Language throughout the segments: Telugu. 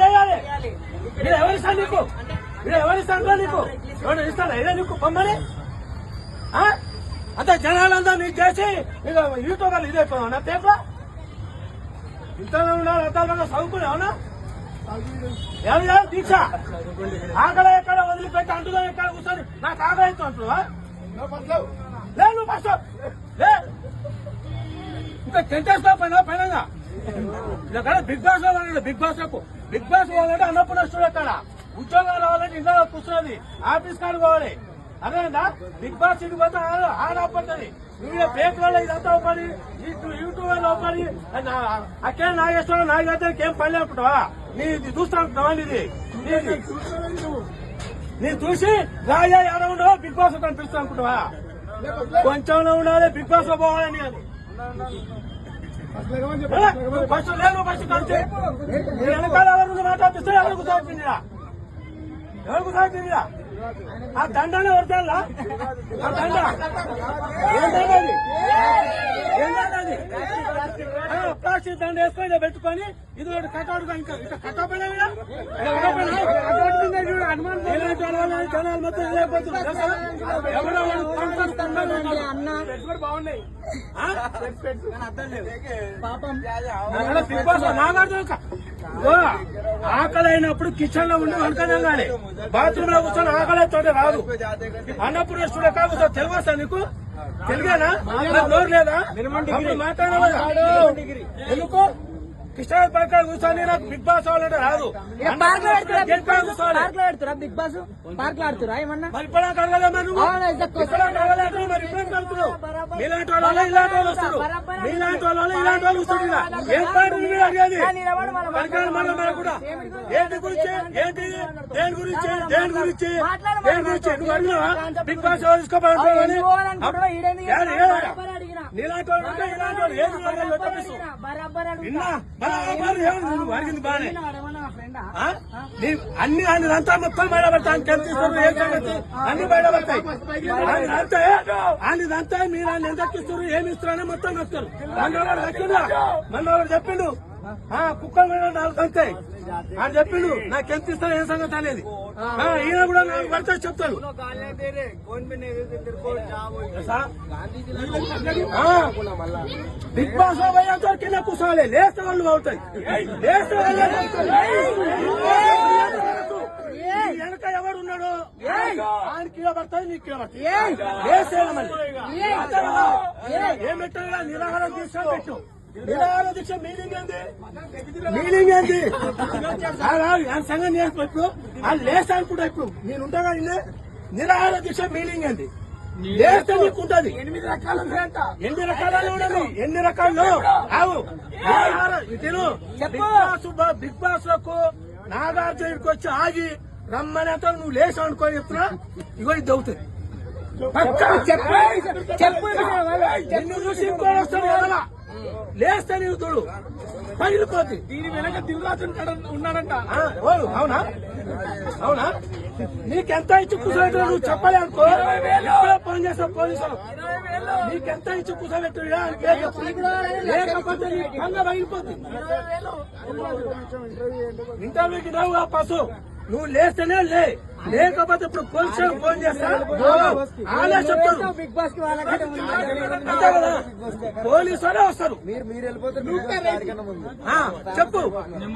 చేయాలి మీరు ఎవరిస్తాను నీకు? మీరు ఎవరిస్తాను నీకు? ఎవరు ఇస్తాను ఇదే నీకు పొమ్మని ఆ? జనాలందరూ నీకు చేసి ఇక యూట్యూబర్లు ఇదే నా పేపర్? ఇంతలో ఉన్నారు అంతలో అవునా? ఏమి కాదు దీక్ష. ఆకలి ఎక్కడ వదిలిపెట్టి అంటున్నా ఎక్కడ కూర్చొని? నాకు ఆకలి అవుతుంది అంటున్నావా? లే నువ్వు ఫస్ట్ లే. ఇంకా టెంటేస్తా పైన పైన బిగ్ బాస్లో బిగ్ బాస్లకు బిగ్ బాస్ పోవాలంటే అన్నపూర్ణేశ్వరుడు అక్కడ ఉద్యోగాలు రావాలంటే ఇంట్లో కూర్చున్నది. ఆఫీస్ కాడు పోవాలి. అదేనా బిగ్ బాస్ ఇంటికి పోతే ఆడ- ఆడ పడుతుంది నువ్వు పేపర్లో ఇదంతా పని యూట్యూబ్లో పని అక్కడ నాగేశ్వరం నాగేశ్వరం ఏం పని లేకుంటావా? నీ ఇది చూస్తా ఉంటున్నావా నీది? నీది నీ చూసి రాజా ఎవరు ఉండవా బిగ్ బాస్ కనిపిస్తా అనుకుంటావా కొంచెంలో ఉండాలి బిగ్ బాస్లో పోవాలని అని ఫస్ట్ లేదు ఫస్ట్ కలిసి మీరు వెనకాల ఎవరు మాట్లాడిస్తే ఎవరికి సాగుతుందిరా ఎవరికి సాగుతుందిరా ఆ దండనే వరదల్లా ఆ దండ ఏంటండి ఏంటండి ప్లాస్టిక్ దండ వేసుకొని పెట్టుకొని ఇది ఒకటి కట్టాడు ఇంకా ఇంకా కట్అప్ ఇలాంటి జనాలు మొత్తం ఇదైపోతున్నారు తెలుసా? ఎవరో వాళ్ళు కొనుక్కొస్తున్నారు బాగున్నాయి. ఇదిగో, ఆకలి అయినప్పుడు కిచెన్లో ఉండి వంటనే బాత్రూమ్లో కూర్చొని ఆకలి తోటి రాదు. అన్నప్పుడు స్టూడియో కాదు తెలుగు నీకు? తెలుగేనా? నాకు నోరు లేదా? అప్పుడు మాట్లాడవా ఎందుకు? కృష్ణ పక్కన కూర్చొని నాకు బిగ్ బాస్ అవ్వాలంటే రాదు. పార్క్లో. పార్క్లో పెడుతురా? Big boss? పార్క్లో ఆడుతురా? ఏమన్నా? మరి ఇప్పుడు కడగలేమా నువ్వు? అవును, ఇది కొత్త- ఇప్పుడు కడగలేదు మరి? ఇప్పుడు కడుతున్నావు మీలాంటి వాళ్ళు ఇలాంటి వాళ్ళు వస్తారు మీలాంటి వాళ్ళు ఇలాంటి వాళ్ళు వస్తారు ఇలా. ఏం పాటు నువ్వు అడిగేది? పనికిరాని మళ్ళీ మన కూడా. ఏంటి గురించి? ఏంటి? దేని గురించి? దేని గురించి? దేని గురించి? నువ్వు అడిగినావా? బిగ్ బాస్ ఎవరు అన్ని ఆయన అంతా మొత్తం ఏం సంగతి? అన్ని బయటపడతాయి ఆయన అంతా ఆయన అంతా మీరు ఆయన ఎంత ఎక్కిస్తారు ఏమి ఇస్తారని మొత్తం చెప్తారు. మనవాడు దక్కిందా మనవాడు చెప్పిండు. కుక్కలు నాలుగు అంతాయి ఆయన చెప్పిండు నాకు ఎంత ఇస్తారు ఏం సంగతి అనేది. ఈయన కూడా నాకు పడితే చెప్తాడు బిగ్ బాస్లో పోయేంత కింద కూర్చోవాలి లేస్తే వాళ్ళు అవుతాయి లేస్తే వెనక ఎవరు ఉన్నాడు ఆయన కిలో పడతాయి నీకు కిలో పడతాయి? ఏం పెట్టాలి నిరాహారం దీక్ష పెట్టు నిరాహార దీక్ష మీనింగ్ ఏంది మీనింగ్ ఏంది సంగతి నేర్పు ఇప్పుడు ఆయన లేస్తా అనుకుంటా ఇప్పుడు. నేను ఉంటా కానీ నిరాహార దీక్ష మీనింగ్ ఏంది? లేస్తే నీకుంటది ఎనిమిది రకాలు ఎన్ని రకాలు ఉండదు? ఎన్ని రకాలు నిరాహార ఇటు బిగ్ బాస్ బిగ్ బాస్లకు నాగార్జునకి వచ్చి ఆగి రమ్మనేంత నువ్వు లేచావు అనుకో చెప్తున్నా. ఇగో ఇది అవుతుంది. చెప్పు. చెప్పు. నిన్ను చూసి వస్తాడు లేస్తే నీవు చూడు పగిలిపోద్ది. దీని వెనక దివరాజు ఉన్నాడంట. అవునా? అవునా? నీకెంత ఇచ్చి కూర్చోబెట్టు నువ్వు చెప్పలే అనుకో. ఫోన్ పోలీసులు నీకెంత ఇచ్చి కూర్చోబెట్టు లేకపోతే నీ పంగ పగిలిపోద్ది. ఇంటర్వ్యూకి రావు ఆ పశు నువ్వు లేస్తేనే లే లేకపోతే ఇప్పుడు పోలీసులకు ఫోన్ చేస్తా చెప్తారు బిగ్ బాస్ పోలీసు వాళ్ళే వస్తారు మీరు మీరు వెళ్ళిపోతే మీరు దానికన్నా ముందు ఆ, చెప్పు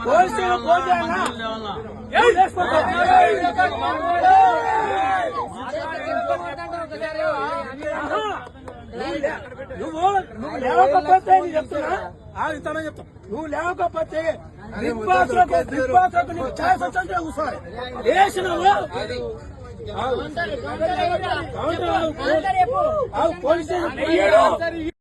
పోలీసు ఫోన్ చేయాలా. నువ్వు నువ్వు లేవకపోతే నేను చెప్తున్నా ఆగుతానో చెప్తా నువ్వు లేవకపోతే బాస్లో నీకు ఛాన్స్ వచ్చే కూర్చోవాలి వేసినావు. Counter police